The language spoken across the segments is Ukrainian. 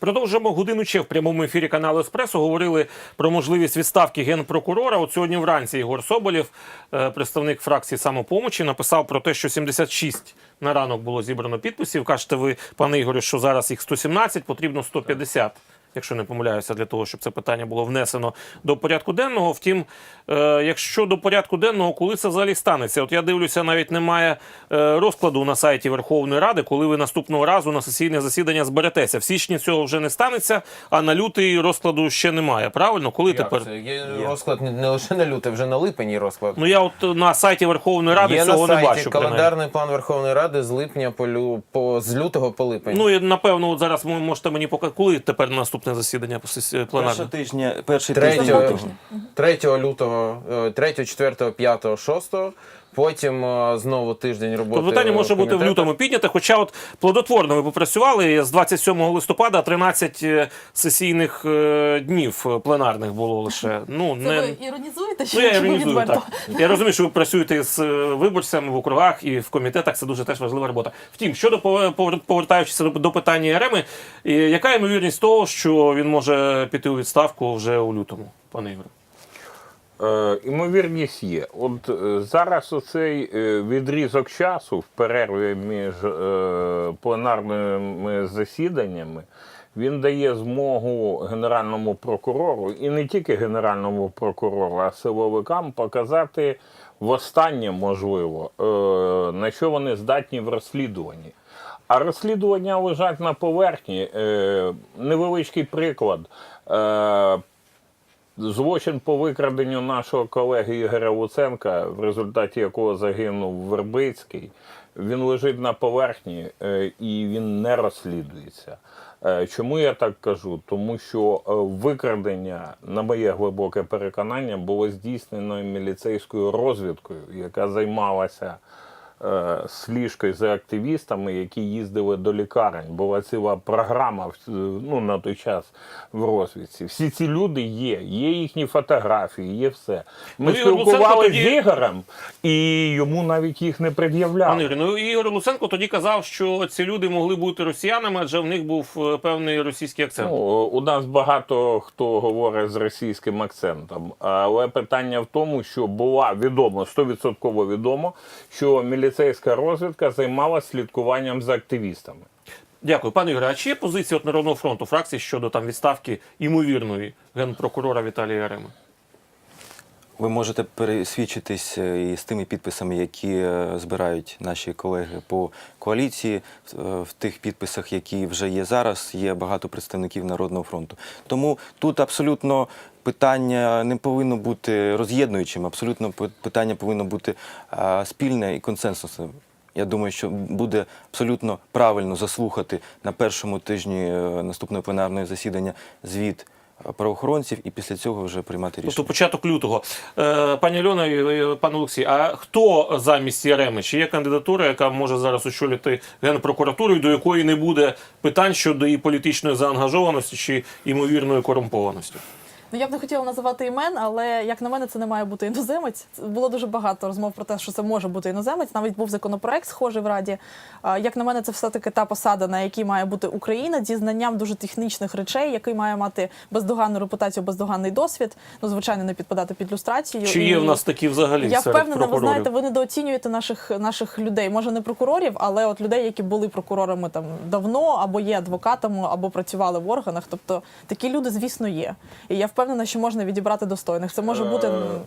Продовжуємо годину ще в прямому ефірі каналу Еспресо. Говорили про можливість відставки генпрокурора. От сьогодні вранці Ігор Соболєв, е, представник фракції самопомочі, написав про те, що 76 на ранок було зібрано підписів. Кажете ви, пане Ігорю, що зараз їх 117, потрібно 150. Якщо не помиляюся, для того, щоб це питання було внесено до порядку денного. Втім, е, якщо до порядку денного, коли це взагалі станеться? От я дивлюся, навіть немає е, розкладу на сайті Верховної Ради, коли ви наступного разу на сесійне засідання зберетеся. В січні цього вже не станеться, а на лютий розкладу ще немає. Правильно? Коли Як тепер? це? Є розклад не- не лише на люте, вже на липень розклад. Ну я от на сайті Верховної Ради є цього на не сайті бачу. принаймні. календарний план Верховної Ради з липня по, по з лютого по липень. Ну і напевно, от зараз ви можете мені показати, коли тепер наступне засідання по сесії- Першого пленарне? тижня, перший 3, тиждень 3 лютого, 3, 4, 5, 6, потім е, знову тиждень роботи. Тобто питання може бути в лютому підняте, хоча от плодотворно ви попрацювали з 27 листопада 13 е, сесійних е, днів е, пленарних було лише. Ну Це не ви іронізуєте чи, ну я іронізую відверто? так. Я розумію, що ви працюєте з е, виборцями в округах і в комітетах. Це дуже теж важлива робота. Втім, щодо повер- повер- повертаючись до, питання Яреми, е, яка ймовірність того, що він може піти у відставку вже у лютому, пане Ігоре? Е, Імовірність є. От е, зараз оцей е, відрізок часу в перерві між е, пленарними засіданнями він дає змогу генеральному прокурору і не тільки генеральному прокурору, а силовикам показати востаннє, можливо, на що вони здатні в розслідуванні. А розслідування лежать на поверхні. Е, Невеличкий приклад. Е, Злочин по викраденню нашого колеги Ігоря Луценка, в результаті якого загинув Вербицький, він лежить на поверхні е, і він не розслідується. Е, Чому я так кажу? Тому що е, викрадення, на моє глибоке переконання, було здійснено міліцейською розвідкою, яка займалася сліжкою за активістами, які їздили до лікарень. Була ціла програма ну, на той час в розвідці. Всі ці люди є, є їхні фотографії, є все. Ми Ну, спілкувалися тоді- з Ігорем, і йому навіть їх не пред'являли. Ну Ігор Луценко тоді казав, що ці люди могли бути росіянами, адже в них був е, певний російський акцент. Ну, у нас багато хто говорить з російським акцентом, але питання в тому, що була відомо, 100% відомо, що міліцейська розвідка займалася слідкуванням за активістами. Дякую, пане Ігоре. А чи є позиція от Народного фронту фракції щодо там відставки імовірної генпрокурора Віталія Яреми? Ви можете пересвідчитись е, і з тими підписами, які е, збирають наші колеги по коаліції. В- е, тих підписах, які вже є зараз, є багато представників Народного фронту. Тому тут абсолютно питання не повинно бути роз'єднуючим, абсолютно питання повинно бути спільне і консенсусне. Я думаю, що буде абсолютно правильно заслухати на першому тижні наступного пленарного засідання звіт правоохоронців і після цього вже приймати рішення. Тобто початок лютого. Е, пані Льона і, пан Олексій, а хто замість Яреми? Чи є кандидатура, яка може зараз очолити генпрокуратуру, до якої не буде питань щодо її політичної заангажованості чи ймовірної корумпованості? Ну я б не хотіла називати імен, але як на мене, це не має бути іноземець. Було дуже багато розмов про те, що це може бути іноземець. Навіть був законопроект схожий в раді. Як на мене, це все таки та посада, на якій має бути Україна зі знанням дуже технічних речей, який має мати бездоганну репутацію, бездоганний досвід. Ну звичайно, не підпадати під люстрацію. Чи є І- в нас такі взагалі Я серед впевнена, ви знаєте, ви недооцінюєте наших наших людей. Може не прокурорів, але от людей, які були прокурорами там давно, або є адвокатами, або працювали в органах. Тобто такі люди, звісно, є. І я впевнена, що можна відібрати достойних. Це може бути Е, ну,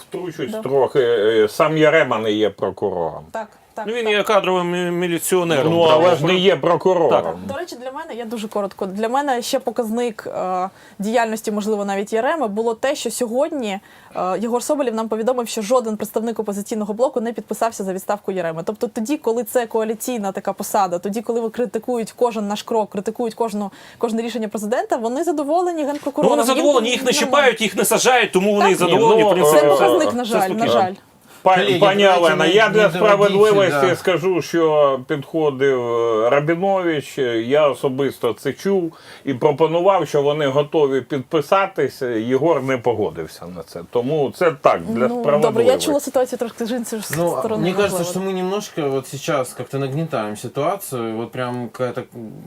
Втручусь трохи. е, Сам Ярема не є прокурором. так. Так, Ну він так. є кадровим міліціонером. Ну, але ж не є прокурором. Так. До речі, для мене я дуже коротко. Для мене ще показник е, діяльності, можливо, навіть Єреми, було те, що сьогодні е, Єгор Соболєв нам повідомив, що жоден представник опозиційного блоку не підписався за відставку Єреми. Тобто, тоді, коли це коаліційна така посада, тоді, коли ви критикують кожен наш крок, критикують кожну кожне рішення президента, вони задоволені Ну, вони задоволені, їх не чіпають, їх не сажають, тому вони Так. задоволені. Ні, ну, в принципі, Це Е, показник, на жаль, на жаль. Па- Колеги, Пані Олена, не- я для справедливості сюди. скажу, що підходив е, Рабінович, я особисто це чув і пропонував, що вони готові підписатися. Єгор не погодився на це. Тому це так, для Ну, справедливості. добре, я чула ситуацію трошки з іншої Ну, сторони. мне кажется, что мы немножко вот сейчас как-то нагнетаем ситуацию, вот прям какая-то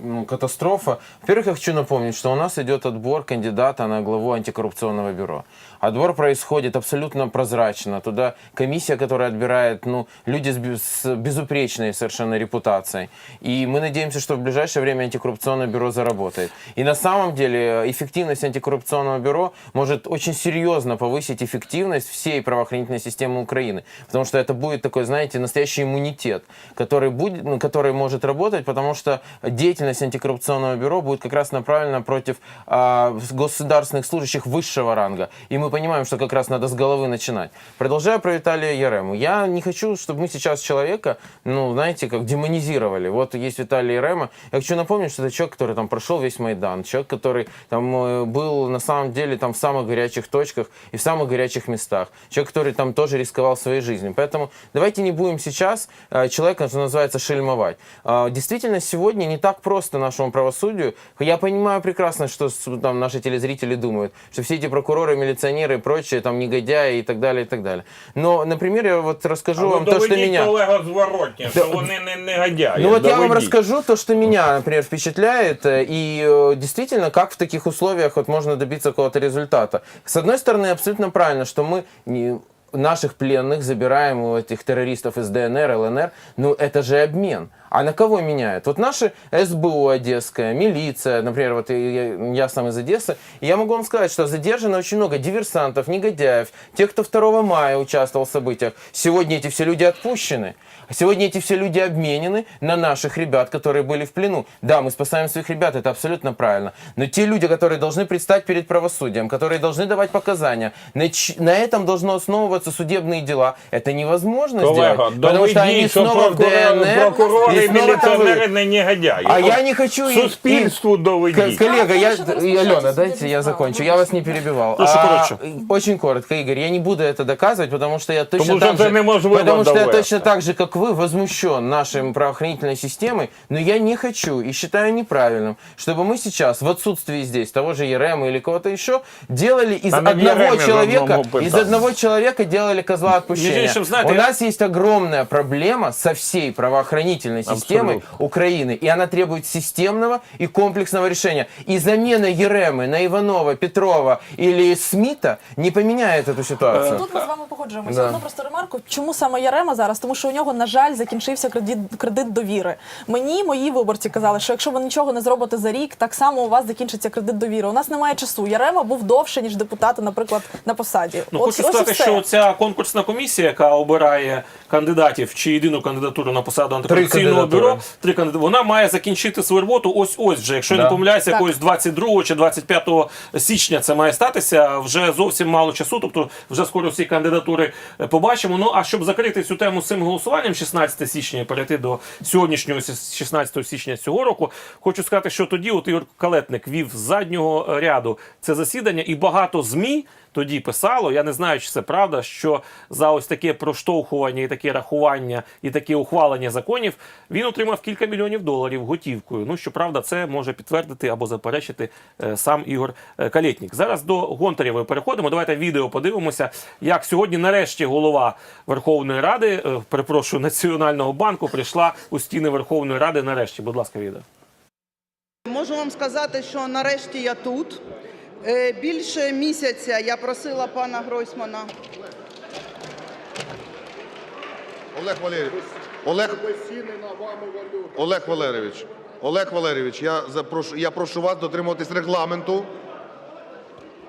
ну, катастрофа. Во-первых, я хочу напомнить, что у нас идет отбор кандидата на главу антикоррупционного бюро. Отбор происходит абсолютно прозрачно. Туда комиссия, которая отбирает ну, люди с, с безупречной совершенно репутацией. И мы надеемся, что в ближайшее время антикоррупционное бюро заработает. И на самом деле эффективность антикоррупционного бюро может очень серьезно повысить эффективность всей правоохранительной системы Украины. Потому что это будет такой, знаете, настоящий иммунитет, который, будет, ну, который может работать, потому что деятельность антикоррупционного бюро будет как раз направлена против а, государственных служащих высшего ранга. И мы понимаем, что как раз надо с головы начинать. Продолжая про Виталия Ярему. Я не хочу, чтобы мы сейчас человека, ну, знаете, как демонизировали. Вот есть Виталий Ярема. Я хочу напомнить, что это человек, который там прошел весь Майдан, человек, который там э, был на самом деле там в самых горячих точках и в самых горячих местах. Человек, который там тоже рисковал своей жизнью. Поэтому давайте не будем сейчас э, человека, что называется, шельмовать. А, Действительно, сегодня не так просто нашему правосудию. Я понимаю прекрасно, что там наши телезрители думают, что все эти прокуроры, милиционеры и прочие, там, негодяи и так далее, и так далее. Но, например, я вот расскажу А ви вам то, что доведіть меня... колега зворотня, що вони не негодяї. Ну вот я вам Доведіть. расскажу то, что меня, например, впечатляет, э, и э, действительно, как в таких условиях вот можно добиться какого-то результата. С одной стороны, абсолютно правильно, что мы не- наших пленных забираем у этих террористов из ДНР, ЛНР, ну это же обмен. А на кого меняют? Вот наши СБУ одесская, милиция, например, вот я, я сам из Одессы, и я могу вам сказать, что задержано очень много диверсантов, негодяев, тех, кто 2 мая участвовал в событиях. Сегодня эти все люди отпущены. Сегодня эти все люди обменены на наших ребят, которые были в плену. Да, мы спасаем своих ребят, это абсолютно правильно. Но те люди, которые должны предстать перед правосудием, которые должны давать показания, на, на этом должно основываться судебные дела, это невозможно Колега, сделать. Потому что они доведіть, що снова в прокурори, ДНР, прокурори и і снова там вы. міліціонери не негодяї. А От я не хочу... им- Суспільству К- доведіть. Коллега, я, Хорошо, вы и, Алена, рассказывайте дайте судебную я справу. закончу. Я вас не перебивал. Прошу А, коротше. очень коротко, Игорь. Я не буду это доказывать, потому что я точно Тому що так це же, неможливо потому что я довести. точно так же, как вы, возмущен нашей правоохранительной системой, но я не хочу и считаю неправильным, чтобы мы сейчас в отсутствии здесь того же Ерема или кого-то еще делали из Да на одного Ереме же человека, одному из пытаться. одного человека делали козла отпущения. Между прочим, знаете, У я- нас есть огромная проблема со всей правоохранительной системой Абсолютно. Украины, и она требует системного и комплексного решения. И замена Еремы на Иванова, Петрова или Смита не поменяет эту ситуацию. Тут ми з вами погоджуємося. Да. Одну просто ремарку. Чому саме Ярема зараз? Тому що у нього, на жаль, закінчився кредит, кредит довіри. Мені мої виборці казали, що якщо ви нічого не зробите за рік, так само у вас закінчиться кредит довіри. У нас немає часу. Ярема був довше, ніж депутати, наприклад, на посаді. Ну, От- хочу ось і сказати, все. що ця конкурсна комісія, яка обирає кандидатів чи єдину кандидатуру на посаду антикорупційного кандидатури. бюро, три кандидати, вона має закінчити свою роботу ось ось вже. Якщо я Да. не помиляюся, Так. якогось 22 чи 25 січня це має статися. Вже зовсім мало часу, тобто вже скоро всі кандидатури побачимо. Ну а щоб закрити цю тему з цим голосуванням 16 січня і перейти до сьогоднішнього с- 16 січня цього року, хочу сказати, що тоді от Ігор Калетник вів з заднього ряду це засідання, і багато змі тоді писало. Я не знаю, чи це правда, що за ось таке проштовхування і таке рахування і таке ухвалення законів він отримав кілька мільйонів доларів готівкою. Ну щоправда, це може підтвердити або заперечити е, сам Ігор е, Калєтнік. Зараз до Гонтарєвої переходимо. Давайте відео подивимося, як сьогодні, нарешті, голова Верховної Ради, е, перепрошую, Національного банку прийшла у стіни Верховної Ради. Нарешті, будь ласка, відео. Можу вам сказати, що нарешті я тут. Е, Більше місяця я просила пана Гройсмана. Олег Валерійович. Олег... Олег Валерійович. Олег Валерійович, я, запрошу, я прошу вас дотримуватись регламенту.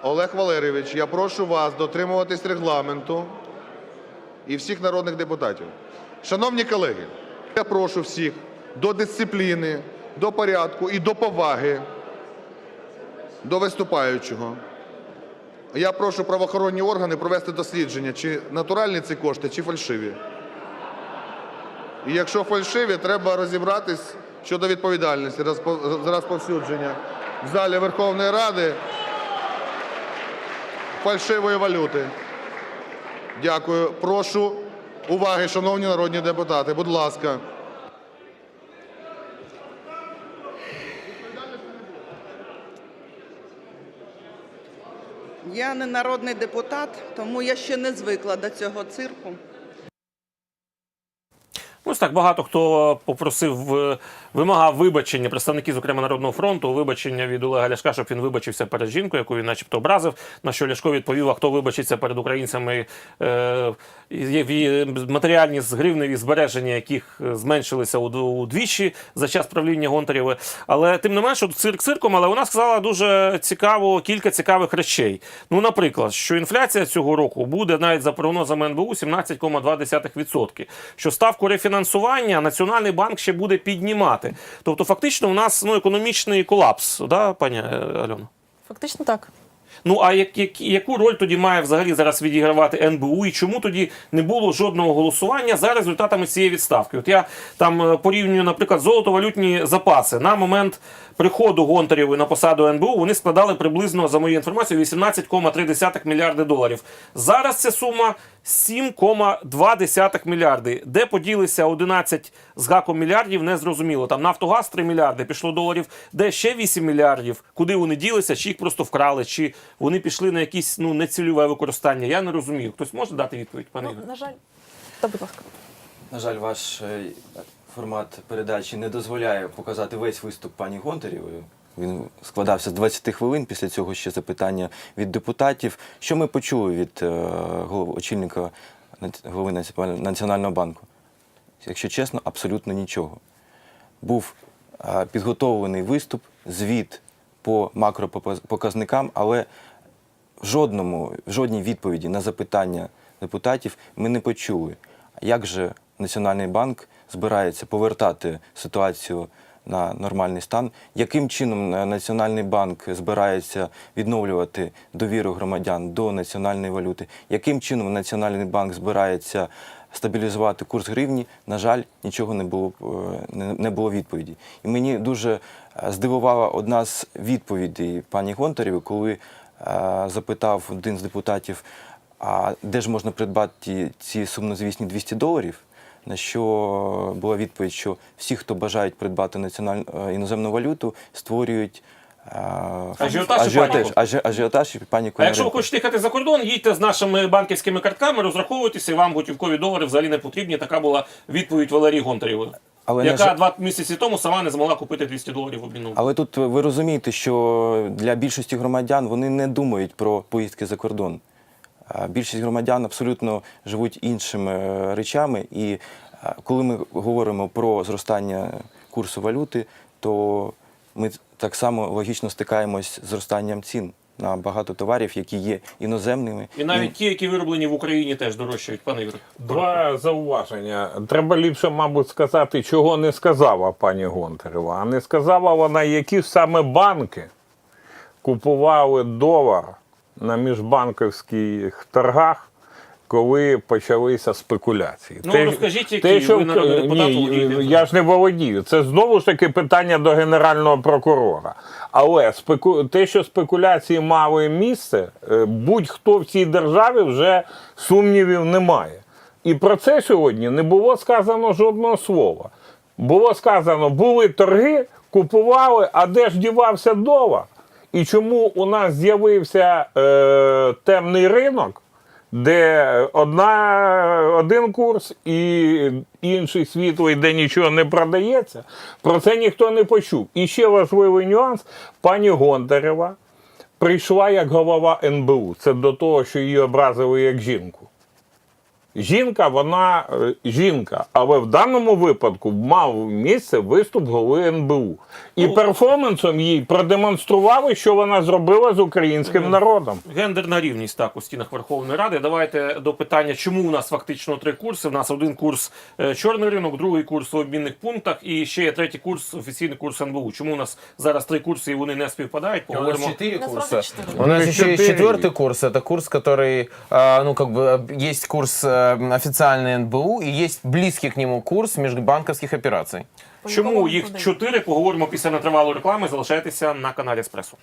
Олег Валерійович, я прошу вас дотримуватись регламенту і всіх народних депутатів. Шановні колеги, я прошу всіх до дисципліни, до порядку і до поваги до виступаючого. Я прошу правоохоронні органи провести дослідження, чи натуральні ці кошти, чи фальшиві. І якщо фальшиві, треба розібратись щодо відповідальності за розповсюдження в залі Верховної Ради фальшивої валюти. Дякую. Прошу Уваги, шановні народні депутати, будь ласка. Я не народний депутат, тому я ще не звикла до цього цирку. Ось так багато хто попросив, е, вимагав вибачення представників, зокрема Народного фронту, вибачення від Олега Ляшка, щоб він вибачився перед жінкою, яку він начебто образив. На що Ляшко відповів, а хто вибачиться перед українцями, е, матеріальні гривневі збереження, яких е, зменшилися удвічі за час правління Гонтарєва. Але тим не менше, цирк цирком, але вона сказала дуже цікаво кілька цікавих речей. Ну, наприклад, що інфляція цього року буде навіть за прогнозами НБУ 17,2%. Що ставку рефінансування Національний банк ще буде піднімати. Тобто, фактично, у нас ну, економічний колапс, да, пані е, Альона? Фактично так. Ну а як, як, яку роль тоді має взагалі зараз відігравати НБУ і чому тоді не було жодного голосування за результатами цієї відставки? От я там е, порівнюю, наприклад, золотовалютні запаси на момент приходу Гонтарєвої на посаду НБУ вони складали приблизно, за моєю інформацією, 18,3 мільярди доларів. Зараз ця сума 7,2 мільярди. Де поділися 11 з гаком мільярдів, не зрозуміло. Там Нафтогаз 3 мільярди, пішло доларів, де ще 8 мільярдів. Куди вони ділися, чи їх просто вкрали, чи вони пішли на якісь ну нецільове використання. Я не розумію. Хтось може дати відповідь, пане Ну, на жаль, та будь ласка. На жаль, ваш е, формат передачі не дозволяє показати весь виступ пані Гонтарєвої. Він складався з 20 хвилин. Після цього ще запитання від депутатів. Що ми почули від е, голов- очільника голови Національного- банку? Якщо чесно, абсолютно нічого. Був е, підготовлений виступ, звіт по макропоказникам, але в жодному, в жодній відповіді на запитання депутатів ми не почули, як же Національний банк збирається повертати ситуацію на нормальний стан, яким чином е, Національний банк збирається відновлювати довіру громадян до національної валюти, яким чином Національний банк збирається стабілізувати курс гривні, на жаль, нічого не було, е, не- було відповіді. І мені дуже е, здивувала одна з відповідей пані Гонтарєвої, коли запитав один з депутатів, а де ж можна придбати ці сумнозвісні 200 доларів? На що була відповідь, що всі, хто бажають придбати національну е, іноземну валюту, створюють е, Ажіотаж і ажіотаж, паніку. ажіотаж і паніку. А якщо ви хочете їхати за кордон, їдьте з нашими банківськими картками, розраховуйтеся, і вам готівкові долари взагалі не потрібні. Така була відповідь Валерії Гонтарєвої, Але, яка жаль- два місяці тому сама не змогла купити 200 доларів в обмінному. Але тут ви розумієте, що для більшості громадян вони не думають про поїздки за кордон. Більшість громадян абсолютно живуть іншими е, речами. І е, коли ми говоримо про зростання курсу валюти, то ми так само логічно стикаємось з зростанням цін на багато товарів, які є іноземними. І навіть ті, які вироблені в Україні, теж дорожчають, пане Ігоре. Два зауваження. Треба ліпше, мабуть, сказати, чого не сказала пані Гонтарева. А не сказала вона, які саме банки купували долар на міжбанківських торгах, коли почалися спекуляції. Ну, розкажіть, які ви народний депутат, Ні, володієте. я ж не володію. Це знову ж таки питання до генерального прокурора. Але спеку... те, що спекуляції мали місце, е, будь-хто в цій державі вже сумнівів немає. І про це сьогодні не було сказано жодного слова. Було сказано, були торги, купували, а де ж дівався долар? І чому у нас з'явився е, темний ринок, де одна, один курс і інший світлий, де нічого не продається, про це ніхто не почув. І ще важливий нюанс: пані Гонтарева прийшла як голова НБУ. Це до того, що її образили як жінку. Жінка, вона е, жінка, але в даному випадку мав місце виступ голови НБУ. І перформансом їй продемонстрували, що вона зробила з українським народом. Гендерна рівність так у стінах Верховної Ради. Давайте до питання, чому у нас фактично три курси. У нас один курс е, чорний ринок, другий курс в обмінних пунктах, і ще є третій курс, офіційний курс НБУ. Чому у нас зараз три курси і вони не співпадають? У нас Поговоримо. четыре нас курса. правда четыре. У нас Ну, еще есть четыре. четвертый курс. Это курс, который, а, ну, как бы, э, есть курс э, официальный НБУ и есть близкий к нему курс межбанковских операций. Чому їх чотири? Поговоримо після нетривалої реклами. Залишайтеся на каналі Еспресо.